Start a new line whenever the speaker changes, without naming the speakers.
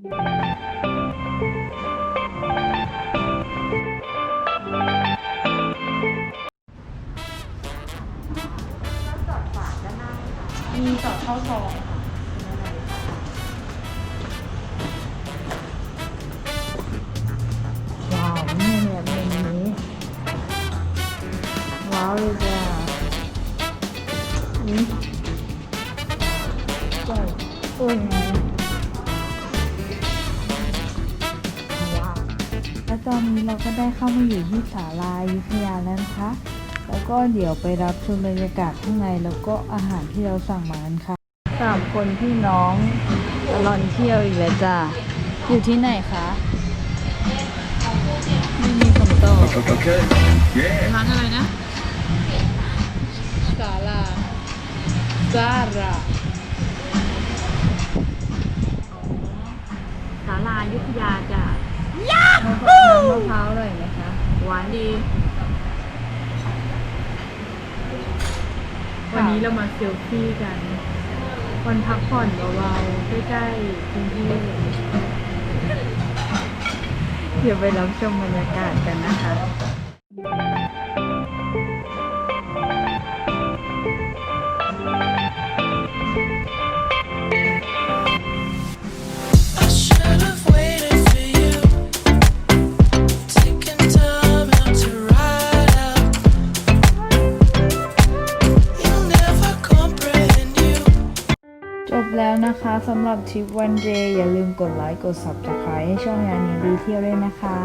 มีต่อเข้าซองค่ะ
ว้าวนี่เนี่ยเป็นอย่างนี้ว้าวเลยจ้ะนี่ใช่โอ้ย ตอนนี้เราก็ได้เข้ามาอยู่ที่ศาลาอยุธยาแล้วนะคะ แล้วก็เดี๋ยวไปรับชมบรรยากาศข้างในแล้วก็อาหารที่เราสั่งมากันค่ะสามคนพี่น้องตลอดเที่ยวอีกแล้วจ้ะอยู่ที่ไหนคะ ไม่มีคำตอบ
Okay. Yeah.
ร้านอะไรนะ
ศาลาซาระ
ศาลายุทธยาจ้ะ
น้ำ มะพร้าวอร่อยไหมคะ
หวานดี วันนี้เรามาเซลฟี่กัน วันพักผ่อนเบาๆใกล้ๆกรุงเทพ
เดี๋ยวไปรับชมบรรยากาศกันนะคะ แล้วนะคะสำหรับทริปวันเดย์อย่าลืมกดไลค์กด subscribe ให้ช่องยานีดีเที่ยวด้วยนะคะ